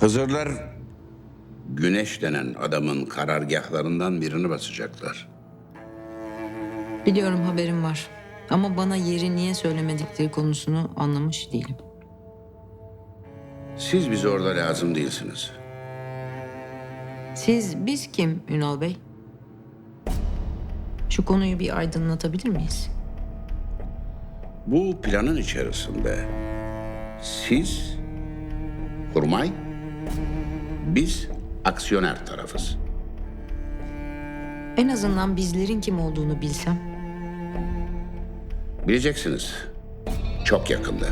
Hızırlar güneş denen adamın karargahlarından birini basacaklar. Biliyorum haberim var. Ama bana yeri niye söylemedikleri konusunu anlamış değilim. Siz bize orada lazım değilsiniz. Siz, biz kim Ünal Bey? Şu konuyu bir aydınlatabilir miyiz? Bu planın içerisinde siz kurmay, biz aksiyoner tarafız. En azından bizlerin kim olduğunu bilsem. Bileceksiniz. Çok yakında.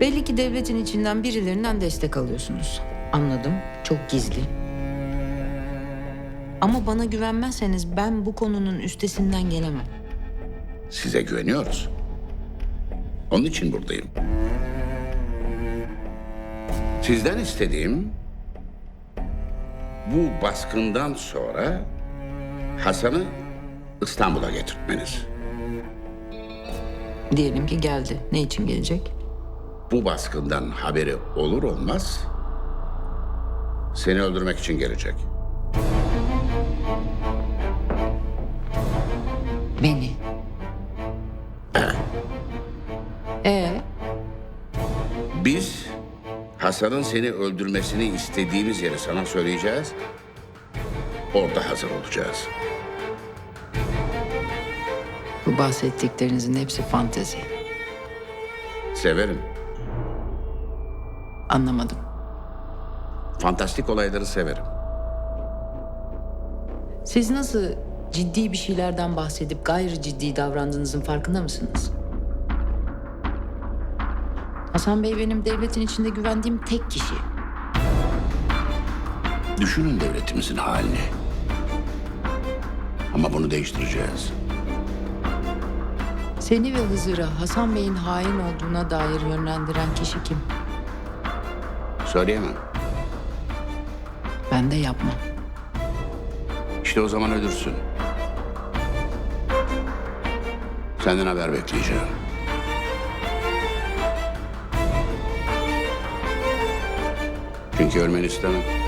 Belli ki devletin içinden birilerinden destek alıyorsunuz. Anladım. Çok gizli. Ama bana güvenmezseniz ben bu konunun üstesinden gelemem. Size güveniyoruz. Onun için buradayım. Sizden istediğim bu baskından sonra Hasan'ı İstanbul'a getirtmeniz. Diyelim ki geldi. Ne için gelecek? Bu baskından haberi olur olmaz seni öldürmek için gelecek. Beni. Ee, Biz Hasan'ın seni öldürmesini istediğimiz yeri sana söyleyeceğiz. Orada hazır olacağız. bu bahsettiklerinizin hepsi fantezi. Severim. Anlamadım. Fantastik olayları severim. Siz nasıl ciddi bir şeylerden bahsedip gayri ciddi davrandığınızın farkında mısınız? Hasan Bey benim devletin içinde güvendiğim tek kişi. Düşünün devletimizin halini. Ama bunu değiştireceğiz. Seni ve Hızır'ı Hasan Bey'in hain olduğuna dair yönlendiren kişi kim? Söyleyemem. Ben de yapmam. İşte o zaman ölürsün. Senden haber bekleyeceğim. Çünkü ölmeni istemem.